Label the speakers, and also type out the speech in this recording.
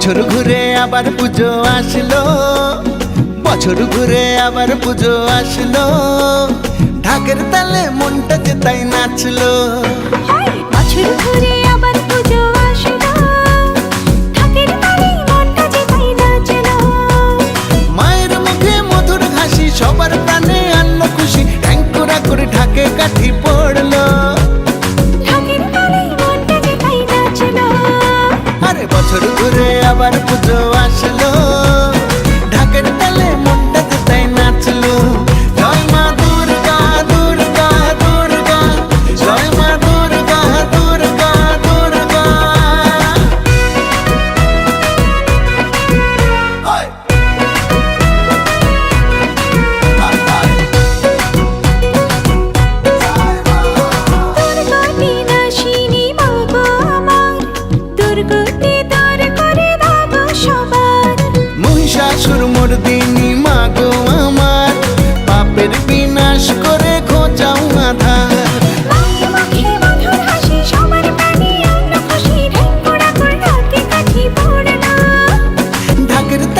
Speaker 1: বছর ঘুরে আবার পুজো আসলো। বছর ঘুরে আবার পুজো আসলো। ঢাকের তালে মনটা যে তাই নাচলো।
Speaker 2: ঘুরে আবার পুজো আসলো।